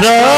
Rama.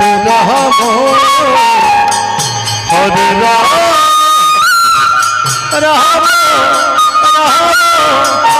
Ram Hare Ram Ram Ram.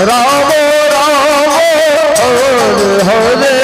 Ram Ram Hare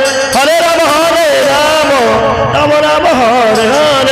Hare Ram